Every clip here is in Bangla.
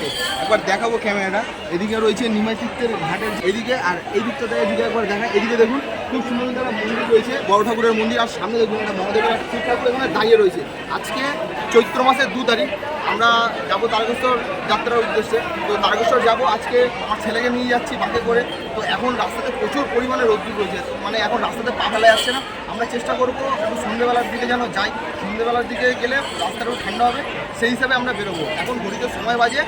ঘাটে। একবার দেখাবো ক্যামেরাটা। এদিকে রয়েছে নিমাই চিত্তের ঘাটের এদিকে আর এই দিকটা থেকে যদি একবার দেখা এদিকে দেখুন, খুব সুন্দর একটা মন্দির রয়েছে, বড় ঠাকুরের মন্দির। আর সামনে দেখুন, একটা মহাদেবের শিব ঠাকুর এখানে দাঁড়িয়ে রয়েছে। আজকে চৈত্র মাসের দু তারিখ। আমরা যাব তারকেশ্বর যাত্রার উদ্দেশ্যে। তো তারকেশ্বর যাব, আজকে আমার ছেলেকে নিয়ে যাচ্ছি বাসে করে। তো এখন রাস্তাতে প্রচুর পরিমাণে রোদ্দুর রয়েছে। মানে এখন রাস্তাতে পা ফেলা যাচ্ছে না। আমরা চেষ্টা করব একটু সন্ধ্যেবেলার দিকে যেন যাই। সন্ধ্যেবেলার দিকে গেলে রাস্তাটা ঠান্ডা হবে। সেই হিসাবে আমরা বেরোবো। এখন ঘড়িতে সময় বাজে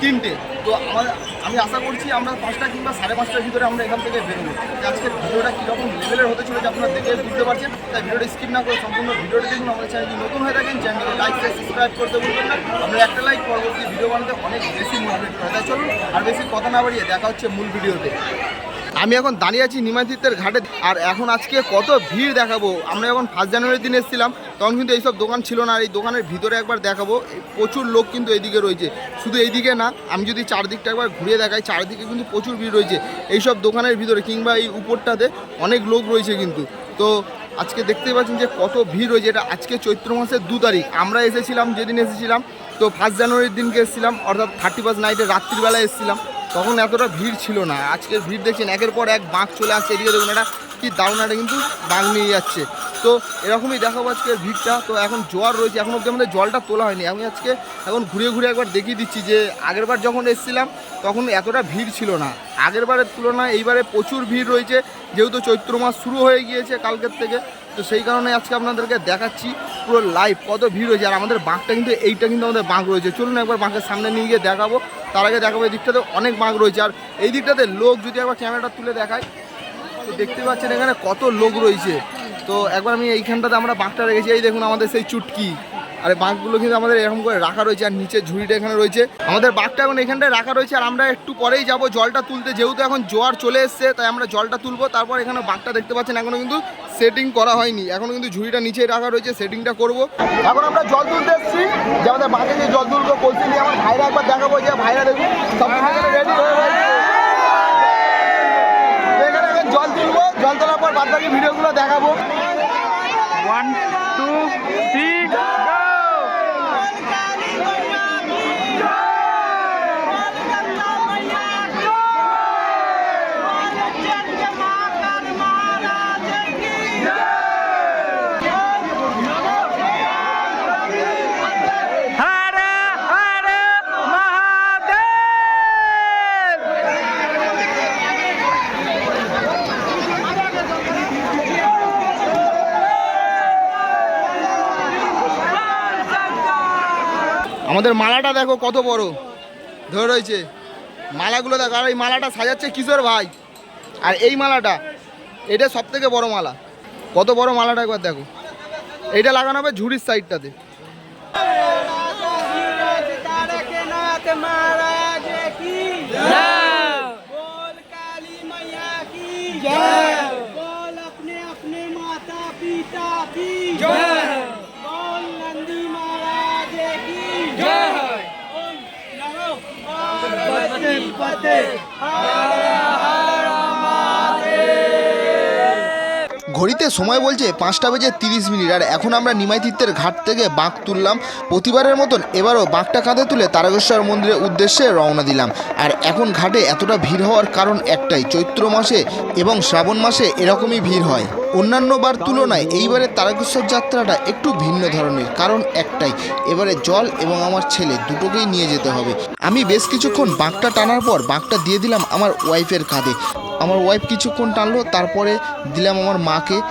তিনটে। তো আমার আমি আশা করছি আমরা পাঁচটা কিংবা সাড়ে পাঁচটার ভিতরে আমরা এখান থেকে বেরোবো। আজকের ভিডিওটা কীরকম লেভেলের হতে চলেছে আপনারা দেখে বুঝতে পারছেন। তাই ভিডিওটা স্কিপ না করে সম্পূর্ণ ভিডিওটা দেখুন। আমাদের চ্যানেল যদি নতুন হয়ে থাকেন চ্যানেলকে লাইক সাবস্ক্রাইব করতে বলবেন না। আমরা একটা লাইক পরবর্তী ভিডিও বানাতে অনেক বেশি মোটিভেট করে। তাই চলুন আর বেশি কথা না বাড়িয়ে দেখা হচ্ছে মূল ভিডিওতে আমি এখন দাঁড়িয়ে আছি নিমাতিত্বের ঘাটে। আর এখন আজকে কত ভিড় দেখাবো। আমরা যখন ফার্স্ট জানুয়ারির দিন এসেছিলাম, তখন কিন্তু এইসব দোকান ছিল না। আর এই দোকানের ভিতরে একবার দেখাবো প্রচুর লোক কিন্তু এইদিকে রয়েছে। শুধু এইদিকে না, আমি যদি চারদিকটা একবার ঘুরিয়ে দেখাই, চারদিকে কিন্তু প্রচুর ভিড় রয়েছে। এইসব দোকানের ভিতরে কিংবা এই উপরটাতে অনেক লোক রয়েছে কিন্তু। তো আজকে দেখতেই পাচ্ছেন যে কত ভিড় রয়েছে। এটা আজকে চৈত্র মাসের দু তারিখ। আমরা এসেছিলাম, যেদিন এসেছিলাম, তো ফার্স্ট জানুয়ারির দিনকে এসেছিলাম, অর্থাৎ থার্টি ফার্স্ট নাইটে রাত্রিবেলায় এসেছিলাম। তখন এতটা ভিড় ছিল না। আজকের ভিড় দেখছেন, একের পর এক বাঁক চলে আসছে এদিকে। দেখুন, এটা কি দারুণ একটা কিন্তু বাঁক নিয়ে যাচ্ছে। তো এরকমই দেখাবো আজকের ভিড়টা। তো এখন জোয়ার রয়েছে, এখন অব্দি আমাদের জলটা তোলা হয়নি। আমি আজকে এখন ঘুরে ঘুরে একবার দেখিয়ে দিচ্ছি যে আগেরবার যখন এসেছিলাম, তখন এতটা ভিড় ছিল না। আগেরবারের তুলনায় এইবারে প্রচুর ভিড় রয়েছে, যেহেতু চৈত্র মাস শুরু হয়ে গিয়েছে কালকের থেকে। তো সেই কারণে আজকে আপনাদেরকে দেখাচ্ছি পুরো লাইভ কত ভিড় হয়েছে। আর আমাদের বাঁকটা কিন্তু, এইটা কিন্তু আমাদের বাঁক রয়েছে। চলুন একবার বাঁকের সামনে নিয়ে গিয়ে দেখাবো। তার আগে দেখাবো, এই দিকটাতে অনেক মাঘ রয়েছে। আর এই দিকটাতে লোক যদি একবার ক্যামেরাটা তুলে দেখায়, তো দেখতে পাচ্ছেন এখানে কত লোক রয়েছে। তো একবার আমি এইখানটাতে আমরা বাঁকটা রেখেছি। এই দেখুন আমাদের সেই চুটকি। আর এই বাঁকগুলো কিন্তু আমাদের এরকম করে রাখা রয়েছে, আর নিচে ঝুড়িটা এখানে রয়েছে। আমাদের বাঁকটা এখন এখানটায় রাখা রয়েছে, আর আমরা একটু পরেই যাব জলটা তুলতে। যেহেতু এখন জোয়ার চলে এসছে, তাই আমরা জলটা তুলবো। তারপর এখানে বাঁকটা দেখতে পাচ্ছেন, এখনও কিন্তু সেটিং করা হয়নি। এখনও কিন্তু ঝুড়িটা নিচেই রাখা রয়েছে সেটিংটা করব। এখন আমরা জল তুলতে এসেছি। যে আমাদের বাঁকে যে জল তুলবো, কলসি নিয়ে আমার ভাইরা একবার দেখাবো, যে ভাইরা দেখুন। সব রেডি এখানে এখন জল তুলবো। জল তোলার পর বাদ বাকি ভিডিওগুলো দেখাবো। ওয়ান টু থ্রি আমাদের মালাটা দেখো কত বড়। ধরে রয়েছে। মালাগুলো দেখো, আর এই মালাটা সাজাচ্ছে কিশোর ভাই। আর এই মালাটা, এটা সব থেকে বড় মালা। কত বড় মালাটা একবার দেখো। এইটা লাগানো হবে ঝুড়ির সাইডটাতে। Yeah! ঘড়ি ঘড়িতে সময় বলছে পাঁচটা বেজে তিরিশ মিনিট। আর এখন আমরা নিমাইতিত্বের ঘাট থেকে বাঁক তুললাম। প্রতিবারের মতন এবারও বাঁকটা কাঁধে তুলে তারকেশ্বর মন্দিরের উদ্দেশ্যে রওনা দিলাম। আর এখন ঘাটে এতটা ভিড় হওয়ার কারণ একটাই, চৈত্র মাসে এবং শ্রাবণ মাসে এরকমই ভিড় হয়। অন্যান্য বার তুলনায় এইবারে তারকেশ্বর যাত্রাটা একটু ভিন্ন ধরনের, কারণ একটাই, এবারে জল এবং আমার ছেলে দুটোকেই নিয়ে যেতে হবে। আমি বেশ কিছুক্ষণ বাঁকটা টানার পর বাঁকটা দিয়ে দিলাম আমার ওয়াইফের কাঁধে। আমার ওয়াইফ কিছুক্ষণ টানলো, তারপরে দিলাম আমার মাকে।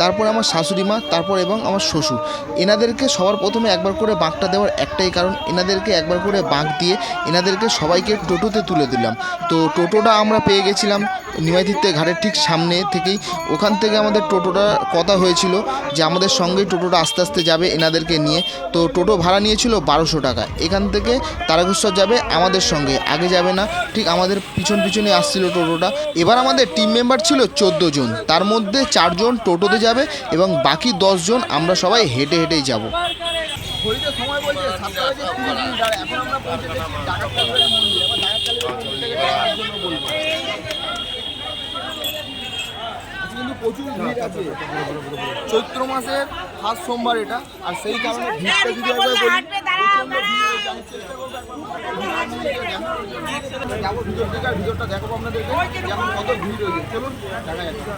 তারপরে আমার শাশুড়ি মা, তারপর এবং আমার শ্বশুর। এনাদেরকে সবার প্রথমে একবার করে বাঁকটা দেওয়ার একটাই কারণ, এনাদেরকে একবার করে বাঁক দিয়ে এনাদেরকে সবাইকে টোটোতে তুলে দিলাম। তো টোটোটা আমরা পেয়ে গেছিলাম নিমাইতিত্তে ঘাটের ঠিক সামনে থেকেই। ওখান থেকে আমাদের টোটোটা কথা হয়েছিল যে আমাদের সঙ্গেই টোটোটা আস্তে আস্তে যাবে এনাদেরকে নিয়ে। তো টোটো ভাড়া নিয়েছিল বারোশো টাকা। এখান থেকে তারাকেশ্বর যাবে আমাদের সঙ্গে, আগে যাবে না। ঠিক আমাদের পিছন পিছনে আসছিল টোটোটা। এবার আমাদের টিম মেম্বার ছিল চোদ্দ জন। তার মধ্যে চারজন টোটোতে যাবে। যাবে এবং বাকি দশজন আমরা সবাই হেঁটে হেঁটেই যাব। কিন্তু প্রচুর ভিড় আছে। চৈত্র মাসের ফার্স্ট সোমবার এটা। আর সেই কারণে ভিড়টা দেখাবো আপনাদেরকে। কত ভিড় হয়েছে চলুন, দেখা যাচ্ছে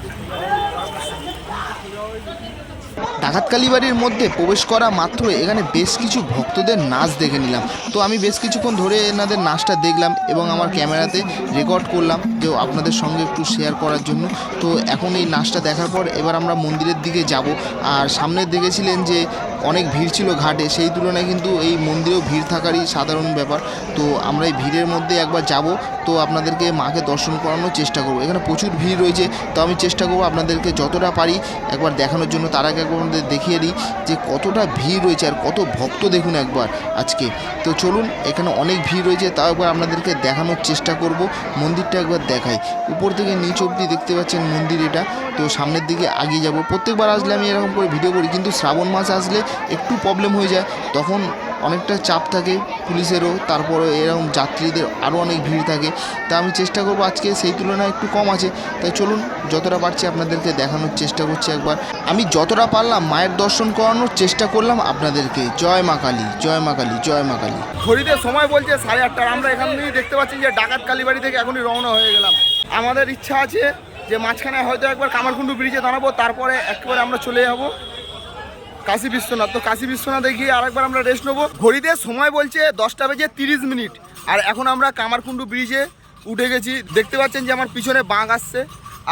ডাকাত কালীবাড়ির মধ্যে প্রবেশ করা মাত্র এখানে বেশ কিছু ভক্তদের নাচ দেখে নিলাম। তো আমি বেশ কিছুক্ষণ ধরে এনাদের নাচটা দেখলাম এবং আমার ক্যামেরাতে রেকর্ড করলাম যে আপনাদের সঙ্গে একটু শেয়ার করার জন্য। তো এখন এই নাচটা দেখার পর এবার আমরা মন্দিরের দিকে যাব। আর সামনে দেখেছিলেন যে অনেক ভিড় ছিল ঘাটে, সেই তুলনায় কিন্তু এই মন্দিরেও ভিড় থাকারই সাধারণ ব্যাপার। তো আমরা এই ভিড়ের মধ্যে একবার যাব, তো আপনাদেরকে মাকে দর্শন করানোর চেষ্টা করব। এখানে প্রচুর ভিড় রয়েছে, তো আমি চেষ্টা করব আপনাদেরকে যতটা পারি একবার দেখানোর জন্য, তার আগে একবার দেখিয়ে দিই যে কতটা ভিড় রয়েছে আর কত ভক্ত দেখুন একবার আজকে। তো চলুন, এখানে অনেক ভিড় রয়েছে, তাও একবার আপনাদেরকে দেখানোর চেষ্টা করব, মন্দিরটা একবার দেখাই। উপর থেকে নিচ অবধি দেখতে পাচ্ছেন মন্দির এটা, তো সামনের দিকে আগিয়ে যাব। প্রত্যেকবার আসলে আমি এরকম করে ভিডিও করি, কিন্তু শ্রাবণ মাস আসলে একটু প্রবলেম হয়ে যায়, তখন অনেকটা চাপ থাকে পুলিশেরও, তারপরে এরকম যাত্রীদের আরও অনেক ভিড় থাকে। তা আমি চেষ্টা করব আজকে সেই তুলনায় একটু কম আছে। তাই চলুন, যতটা পারছি আপনাদেরকে দেখানোর চেষ্টা করছি একবার। আমি যতটা পারলাম মায়ের দর্শন করানোর চেষ্টা করলাম আপনাদেরকে। জয় মা কালী, জয় মা কালী, জয় মা কালী। ঘড়িতে সময় বলছে সাড়ে আটটার। আমরা এখান থেকে দেখতে পাচ্ছি যে ডাকাত কালীবাড়ি থেকে এখনই রওনা হয়ে গেলাম। আমাদের ইচ্ছা আছে যে মাঝখানে হয়তো একবার কামারকুণ্ডু ব্রিজে দাঁড়াবো, তারপরে একেবারে আমরা চলে যাব। কাশী বিশ্বনাথ। তো কাশী বিশ্বনাথে গিয়ে আরেকবার আমরা রেস্ট নেব। ঘড়িতে সময় বলছে দশটা বেজে তিরিশ মিনিট। আর এখন আমরা কামারকুণ্ডু ব্রিজে উঠে গেছি। দেখতে পাচ্ছেন যে আমার পিছনে বাঘ আসছে।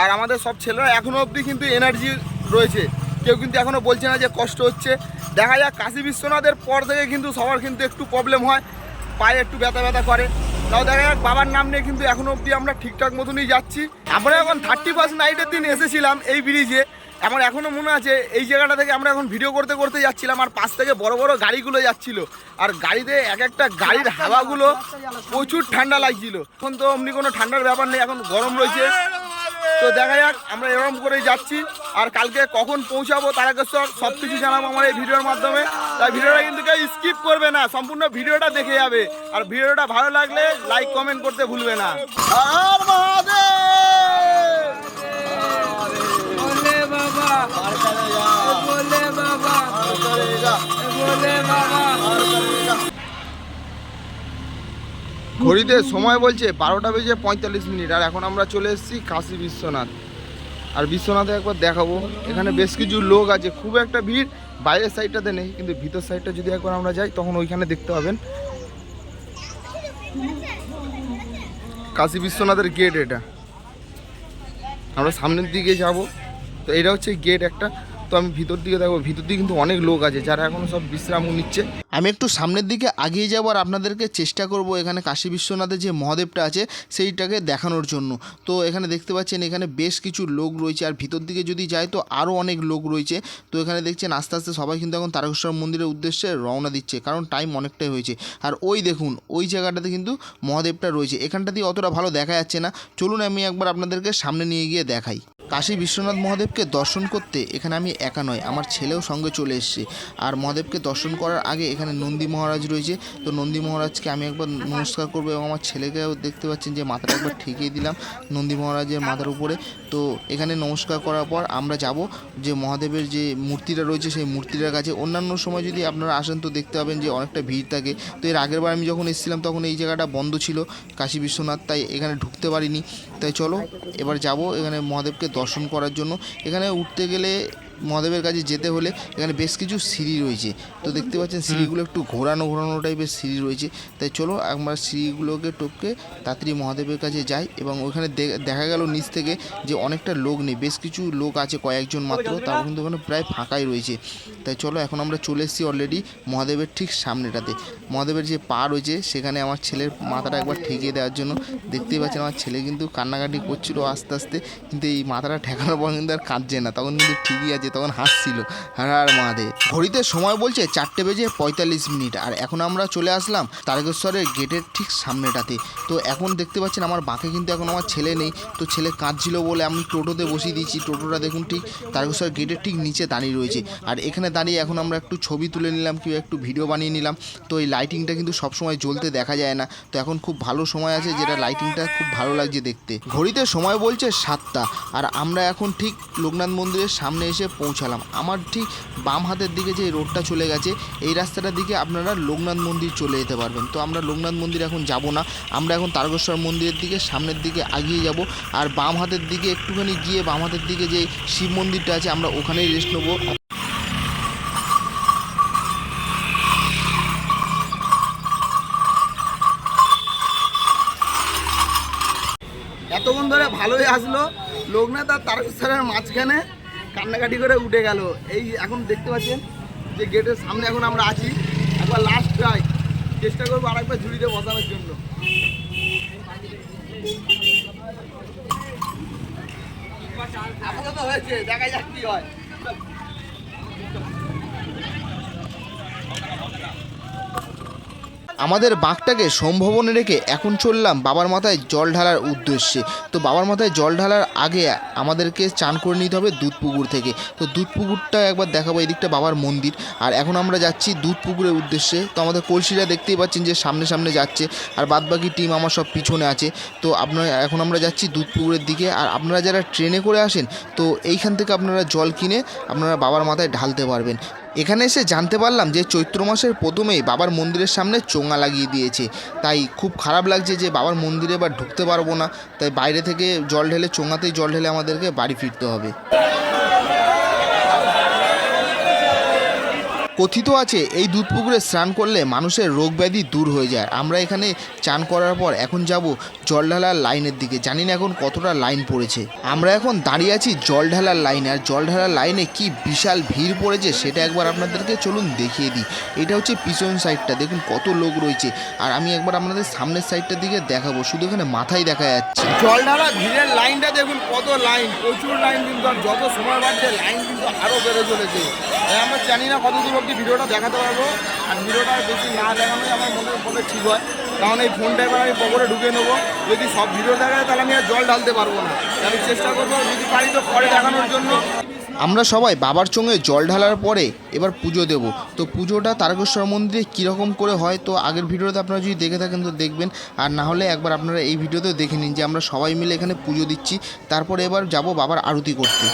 আর আমাদের সব ছেলেরা এখনও অবধি কিন্তু এনার্জি রয়েছে। কেউ কিন্তু এখনও বলছে না যে কষ্ট হচ্ছে। দেখা যাক, কাশী বিশ্বনাথের পর থেকে কিন্তু সবার কিন্তু একটু প্রবলেম হয়। পায়ে একটু ব্যথা ব্যথা করে। তাও দেখা যাক, বাবার নাম নিয়ে কিন্তু এখনও অবধি আমরা ঠিকঠাক মতনই যাচ্ছি। আমরা এখন থার্টি ফার্স্ট নাইটের দিন এসেছিলাম এই ব্রিজে আমার এখনও মনে আছে, এই জায়গাটা থেকে আমরা এখন ভিডিও করতে করতে যাচ্ছিলাম, আর পাশ থেকে বড় বড় গাড়িগুলো যাচ্ছিল। আর গাড়িতে এক একটা গাড়ির হাওয়াগুলো প্রচুর ঠান্ডা লাগছিল। এখন তো অমনি কোনো ঠান্ডার ব্যাপার নেই, এখন গরম রয়েছে। তো দেখা যাক, আমরা এরকম করেই যাচ্ছি, আর কালকে কখন পৌঁছাবো তারকেশ্বর সব কিছু জানাব আমার এই ভিডিওর মাধ্যমে। তাই ভিডিওটা কিন্তু কেউ স্কিপ করবে না, সম্পূর্ণ ভিডিওটা দেখে যাবে। আর ভিডিওটা ভালো লাগলে লাইক কমেন্ট করতে ভুলবে না। হর ঘড়িতে সময় বলছে বারোটা বেজে পঁয়তাল্লিশ মিনিট। আর এখন আমরা চলে এসেছি কাশী বিশ্বনাথ। আর বিশ্বনাথে একবার দেখাবো। এখানে বেশ কিছু লোক আছে। খুব একটা ভিড়। বাইরের সাইডটাতে নেই, কিন্তু ভিতর সাইডটা যদি একবার আমরা যাই, তখন ওইখানে দেখতে পাবেন। কাশী বিশ্বনাথের গেট এটা। আমরা সামনের দিকে যাব। তো এটা হচ্ছে গেট একটা। তো আমি ভিতর দিকে দেখব ভিতর দিকে কিন্তু অনেক লোক আছে যারা এখনও সব বিশ্রাম নিচ্ছে। আমি একটু সামনের দিকে আগিয়ে যাব আর আপনাদেরকে চেষ্টা করব এখানে কাশী বিশ্বনাথের যে মহাদেবটা আছে সেইটাকে দেখানোর জন্য। তো এখানে দেখতে পাচ্ছেন এখানে বেশ কিছু লোক রয়েছে আর ভিতর দিকে যদি যাই তো আরও অনেক লোক রয়েছে। তো এখানে দেখছেন আস্তে আস্তে সবাই কিন্তু এখন তারকেশ্বর মন্দিরের উদ্দেশ্যে রওনা দিচ্ছে কারণ টাইম অনেকটাই হয়েছে। আর ওই দেখুন, ওই জায়গাটাতে কিন্তু মহাদেবটা রয়েছে। এখানটা দিয়ে অতটা ভালো দেখা যাচ্ছে না। চলুন আমি একবার আপনাদেরকে সামনে নিয়ে গিয়ে দেখাই। কাশী বিশ্বনাথ মহাদেবকে দর্শন করতে এখানে আমি একা নয়, আমার ছেলেও সঙ্গে চলে এসছে। আর মহাদেবকে দর্শন করার আগে এখানে নন্দী মহারাজ রয়েছে। তো নন্দী মহারাজকে আমি একবার নমস্কার করব এবং আমার ছেলেকেও দেখতে পাচ্ছেন যে মাথাটা একবার ঠেকিয়ে দিলাম নন্দী মহারাজের মাথার উপরে। তো এখানে নমস্কার করার পর আমরা যাব যে মহাদেবের যে মূর্তিটা রয়েছে, সেই মূর্তিটার কাছে। অন্যান্য সময় যদি আপনারা আসেন তো দেখতে পাবেন যে অনেকটা ভিড় থাকে। তো এর আগের বার আমি যখন এসেছিলাম তখন এই জায়গাটা বন্ধ ছিল, কাশী বিশ্বনাথ, তাই এখানে ঢুকতে পারিনি। তাই চলো, এবার যাব এখানে মহাদেবকে দর্শন করার জন্য। এখানে উঠতে গেলে মহাদেবের কাছে যেতে হলে এখানে বেশ কিছু সিঁড়ি রয়েছে। তো দেখতে পাচ্ছেন সিঁড়িগুলো একটু ঘোরানো ঘোরানো টাইপের সিঁড়ি রয়েছে। তাই চলো আমরা সিঁড়িগুলোকে টপকে তাড়াতাড়ি মহাদেবের কাছে যাই এবং ওখানে দেখা গেল নিচ থেকে যে অনেকটা লোক নেই, বেশ কিছু লোক আছে কয়েকজন মাত্র, তাও কিন্তু ওখানে প্রায় ফাঁকাই রয়েছে। তাই চলো এখন আমরা চলে এসেছি অলরেডি মহাদেবের ঠিক সামনেটাতে। মহাদেবের যে পা রয়েছে সেখানে আমার ছেলের মাথাটা একবার ঠেকিয়ে দেওয়ার জন্য দেখতেই পাচ্ছেন আমার ছেলে কিন্তু কান্নাকাটি করছিল আস্তে আস্তে, কিন্তু এই মাথাটা ঠেকানোর পর কিন্তু আর কাঁদছে না, তখন কিন্তু ঠিকই আছে। তখন হাসছিল। হার মহাদেব ঘড়িতে সময় বলছে চারটে বেজে পঁয়তাল্লিশ মিনিট। আর এখন আমরা চলে আসলাম তারকেশ্বরের গেটের ঠিক সামনেটাতে। তো এখন দেখতে পাচ্ছেন আমার বাঁকে কিন্তু এখন আমার ছেলে নেই। তো ছেলে কাঁদছিল বলে আমি টোটোতে বসিয়ে দিয়েছি। টোটোটা দেখুন ঠিক তারকেশ্বর গেটের ঠিক নিচে দাঁড়িয়ে রয়েছে। আর এখানে দাঁড়িয়ে এখন আমরা একটু ছবি তুলে নিলাম কি একটু ভিডিও বানিয়ে নিলাম। তো এই লাইটিংটা কিন্তু সবসময় জ্বলতে দেখা যায় না। তো এখন খুব ভালো সময় আছে যেটা লাইটিংটা খুব ভালো লাগছে দেখতে। ঘড়িতে সময় বলছে সাতটা। আর আমরা এখন ঠিক লোকনাথ মন্দিরের সামনে এসে পৌঁছালাম। আমার ঠিক বাম হাতের দিকে যে রোডটা চলে গেছে, এই রাস্তাটার দিকে আপনারা লোকনাথ মন্দির চলে যেতে পারবেন। তো আমরা লোকনাথ মন্দির এখন যাব না। আমরা এখন তারকেশ্বর মন্দিরের দিকে, সামনের দিকে এগিয়ে যাব। আর বাম হাতের দিকে একটুখানি গিয়ে বাম হাতের দিকে যে শিব মন্দিরটা আছে, আমরা ওখানেই রেস্ট নেব। এতক্ষণ ধরে ভালোই আসলো। লোকনাথ আর তারকেশ্বরের মাঝখানে কান্নাকাটি করে উঠে গেল। এই এখন দেখতে পাচ্ছেন যে গেটের সামনে এখন আমরা আছি। একবার লাস্ট ট্রাই চেষ্টা করব আরেকবার ঝুড়িতে বসানোর জন্য। আপাতত হয়েছে, দেখা যাক কি হয়। আমাদের বাঘটাকে সম্ভবনে রেখে এখন চললাম বাবার মাথায় জল ঢালার উদ্দেশ্যে। তো বাবার মাথায় জল ঢালার আগে আমাদেরকে চান করে নিতে হবে দুধ পুকুর থেকে। তো দুধ পুকুরটা একবার দেখাবো, এদিকটা বাবার মন্দির। আর এখন আমরা যাচ্ছি দুধ পুকুরের উদ্দেশ্যে। তো আমাদের কলসিরা দেখতেই পাচ্ছেন যে সামনে সামনে যাচ্ছে। আর বাদবাকি টিম আমার সব পিছনে আছে। তো আপনারা, এখন আমরা যাচ্ছি দুধ পুকুরের দিকে। আর আপনারা যারা ট্রেনে করে আসেন, তো এইখান থেকে আপনারা জল কিনে আপনারা বাবার মাথায় ঢালতে পারবেন। এখানে এসে জানতে পারলাম যে চৈত্র মাসের প্রথমেই বাবার মন্দিরের সামনে চোঙা লাগিয়ে দিয়েছে। তাই খুব খারাপ লাগছে যে বাবার মন্দিরে এবার ঢুকতে পারব না। তাই বাইরে থেকে জল ঢেলে, চোঙাতেই জল ঢেলে আমাদেরকে বাড়ি ফিরতে হবে। কথিত আছে, এই দুধ পুকুরে স্নান করলে মানুষের রোগ ব্যাধি দূর হয়ে যায়। আমরা এখানে চান করার পর এখন যাব জল ঢালার লাইনের দিকে। জানি না এখন কতটা লাইন পড়েছে। আমরা এখন দাঁড়িয়ে আছি জল ঢালার লাইনে। আর জল ঢালার লাইনে কি বিশাল ভিড় পড়েছে সেটা একবার আপনাদেরকে চলুন দেখিয়ে দিই। এটা হচ্ছে পিছন সাইডটা। দেখুন কত লোক রয়েছে। আর আমি একবার আপনাদের সামনের সাইডটার দিকে দেখাবো। শুধু এখানে মাথায় দেখা যাচ্ছে। জল ঢালা ভিড়ের লাইনটা দেখুন, কত লাইন। প্রচুর লাইন কিন্তু যত সময় বাড়ছে, লাইন কিন্তু আরও বেড়ে চলেছে। আমরা জানি না কত দূর অব্দি ভিডিওটা দেখাতে পারব। আর ভিডিওটা বেশি না দেখানোই আমার মনে মনে ঠিক হয়। কারণ এই ফোনটা এবার আমি পকেটে ঢুকে নেব। যদি সব ভিডিও দেখায় তাহলে আমি আর জল ঢালতে পারব না। আমি চেষ্টা করব যদি পারি তো পরে দেখানোর জন্য। আমরা সবাই বাবার চোঙে জল ঢালার পরে এবার পুজো দেব। তো পুজোটা তারকেশ্বর মন্দিরে কীরকম করে হয়, তো আগের ভিডিওতে আপনারা যদি দেখে থাকেন, তো দেখবেন। আর না হলে একবার আপনারা এই ভিডিওতেও দেখে নিন যে আমরা সবাই মিলে এখানে পুজো দিচ্ছি। তারপরে এবার যাব বাবার আরতি করতে।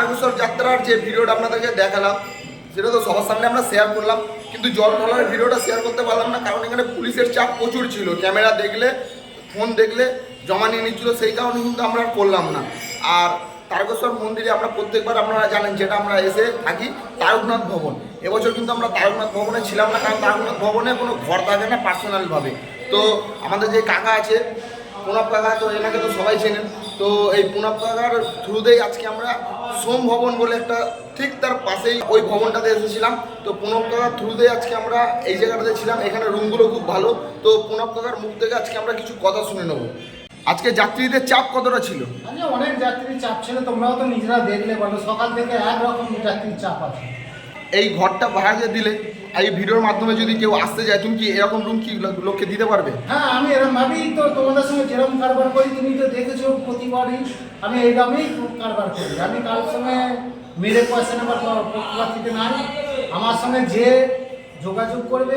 তারকেশ্বর যাত্রার যে ভিডিওটা আপনাদেরকে দেখালাম, সেটা তো সবার সামনে আমরা শেয়ার করলাম। কিন্তু জল ঢলার ভিডিওটা শেয়ার করতে পারলাম না, কারণ এখানে পুলিশের চাপ প্রচুর ছিল। ক্যামেরা দেখলে ফোন দেখলে জমা নিয়ে নিচ্ছিল, সেই কারণে কিন্তু আমরা করলাম না। আর তারকেশ্বর মন্দিরে আমরা প্রত্যেকবার আপনারা জানেন, যেটা আমরা এসে থাকি, তারকনাথ ভবন। এবছর কিন্তু আমরা তারকনাথ ভবনে ছিলাম না, কারণ তারকনাথ ভবনে কোনো ঘর থাকে না পার্সোনালভাবে তো আমাদের যে কাকা আছে, প্রণব কাকা, তো এনাকে তো সবাই চেনেন। তো এই প্রণব কাকার থ্রুতেই আজকে আমরা সোম ভবন বলে একটা ঠিক তার পাশেই ওই ভবনটাতে এসেছিলাম। তো প্রণব কাকার থ্রুতেই আজকে আমরা এই জায়গাটাতে ছিলাম। এখানে রুমগুলো খুব ভালো। তো প্রণব কাকার মুখ থেকে আজকে আমরা কিছু কথা শুনে নেব। আজকে যাত্রীদের চাপ কতটা ছিল? অনেক যাত্রীর চাপ ছিল। তোমরাও তো নিজেরা দেখলে বলো, সকাল থেকে একরকম যাত্রীর চাপ আছে। এই ঘরটা ভাড়া দিলে এই ভিডিওর মাধ্যমে যদি কেউ আসতে যায়, তুমি কি এরকম রুম কি লোককে দিতে পারবে? হ্যাঁ আমি এরকম ভাবেই তো তোমাদের সঙ্গে যেরকম কারবার করি, তুমি তো দেখেছ প্রতিবারই আমি এই দামেই কারবার করি। আমি কারোর সঙ্গে মেরে পয়সা নেবার পক্ষপাতিতে নাই। আমার সঙ্গে যে যোগাযোগ করবে,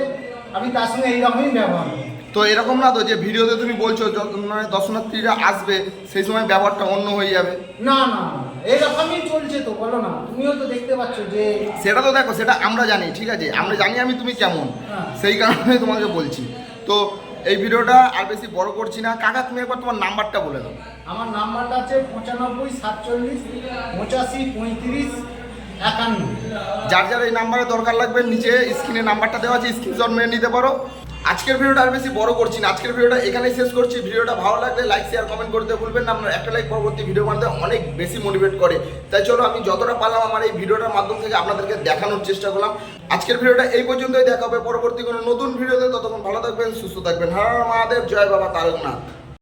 আমি তার সঙ্গে এইরকমই ব্যবহার করি। তো এরকম না তো যে ভিডিওতে তুমি বলছো মানে দর্শনার্থীরা আসবে সেই সময় ব্যবহারটা অন্য হয়ে যাবে। না না এইরকমই চলছে তো বলো না তুমিও তো দেখতে পাচ্ছ যে সেটা তো দেখো সেটা আমরা জানি ঠিক আছে? আমরা জানি আমি তুমি কেমন হ্যাঁ। সেই কারণে তোমাকে বলছি। তো এই ভিডিওটা আর বেশি বড় করছি না। কাকা তুমি একবার তোমার নাম্বারটা বলে দাও। আমার নাম্বারটা আছে পঁচানব্বই সাতচল্লিশ পঁচাশি পঁয়ত্রিশ একান্ন। যার যার এই নাম্বারে দরকার লাগবে নিচে স্ক্রিনে নাম্বারটা দেওয়া আছে স্ক্রিনশট মেরে নিতে পারো। আজকের ভিডিওটা আর বেশি বড় করছি না। আজকের ভিডিওটা এখানেই শেষ করছি। ভিডিওটা ভালো লাগলে লাইক শেয়ার কমেন্ট করতে ভুলবেন না। আপনার একটা লাইক পরবর্তী ভিডিও বানাতে অনেক বেশি মোটিভেট করে। তাই চলো, আমি যতটা পারলাম আমার এই ভিডিওটার মাধ্যম থেকে আপনাদেরকে দেখানোর চেষ্টা করলাম। আজকের ভিডিওটা এই পর্যন্তই। দেখা হবে পরবর্তী কোনো নতুন ভিডিওতে। ততক্ষণ ভালো থাকবেন, সুস্থ থাকবেন। হ্যাঁ মহাদেব, জয় বাবা, তারকনাথ।